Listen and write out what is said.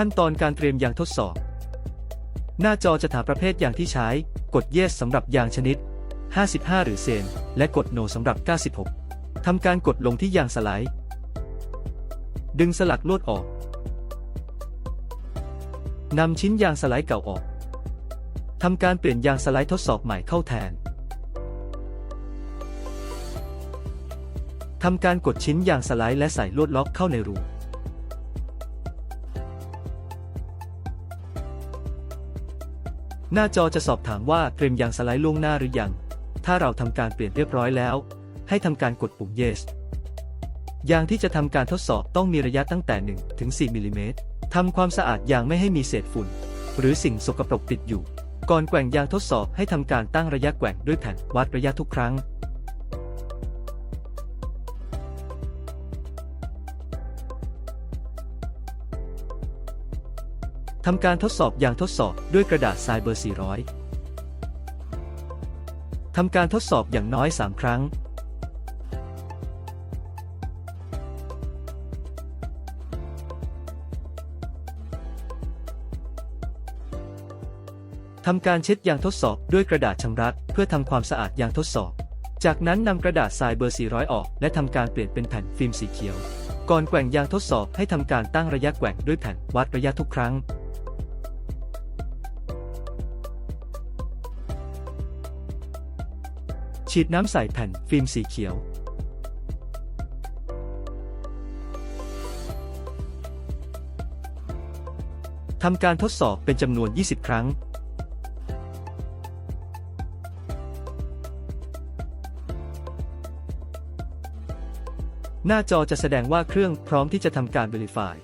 ขั้นตอนการเตรียมยางทดสอบ หน้าจอจะถามประเภทยางที่ใช้ กด Yes สำหรับยางชนิด 55 หรือเซน และกด No สำหรับ 96 ทำการกดลงที่ยางสไลด์ ดึงสลักลวดออก นำชิ้นยางสไลด์เก่าออก ทำการเปลี่ยนยางสไลด์ทดสอบใหม่เข้าแทน ทำการกดชิ้นยางสไลด์และใส่ลวดล็อกเข้าในรู หน้าจอจะสอบถามว่าเตรียมยางสไลด์ล่วงหน้าหรือยัง ถ้าเราทำการเปลี่ยนเรียบร้อยแล้ว ให้ทำการกดปุ่ม yes ยางที่จะทำการทดสอบต้องมีระยะตั้งแต่ 1 ถึง 4 มิลลิเมตรทำความสะอาดยางไม่ให้มีเศษฝุ่น หรือสิ่งสกปรกติดอยู่ ก่อนแกว่งยางทดสอบให้ทำการตั้งระยะแกว่งด้วยแผ่นวัดระยะทุกครั้ง ทำการทดสอบยางทดสอบด้วยกระดาษทรายเบอร์ 400 ทำการทดสอบอย่างน้อย 3 ครั้ง ทำการเช็ดยางทดสอบด้วยกระดาษชำระเพื่อทำความสะอาดยางทดสอบ จากนั้นนำกระดาษทรายเบอร์ 400 ออก และทำการเปลี่ยนเป็นแผ่นฟิล์มสีเขียวก่อนแกว่งยางทดสอบให้ทำการตั้งระยะแกว่งด้วยแผ่นวัดระยะทุกครั้ง ฉีดน้ำใส่แผ่นฟิล์มสีเขียว ทำการทดสอบเป็นจำนวน 20 ครั้ง หน้าจอจะแสดงว่าเครื่องพร้อมที่จะทำการ Verify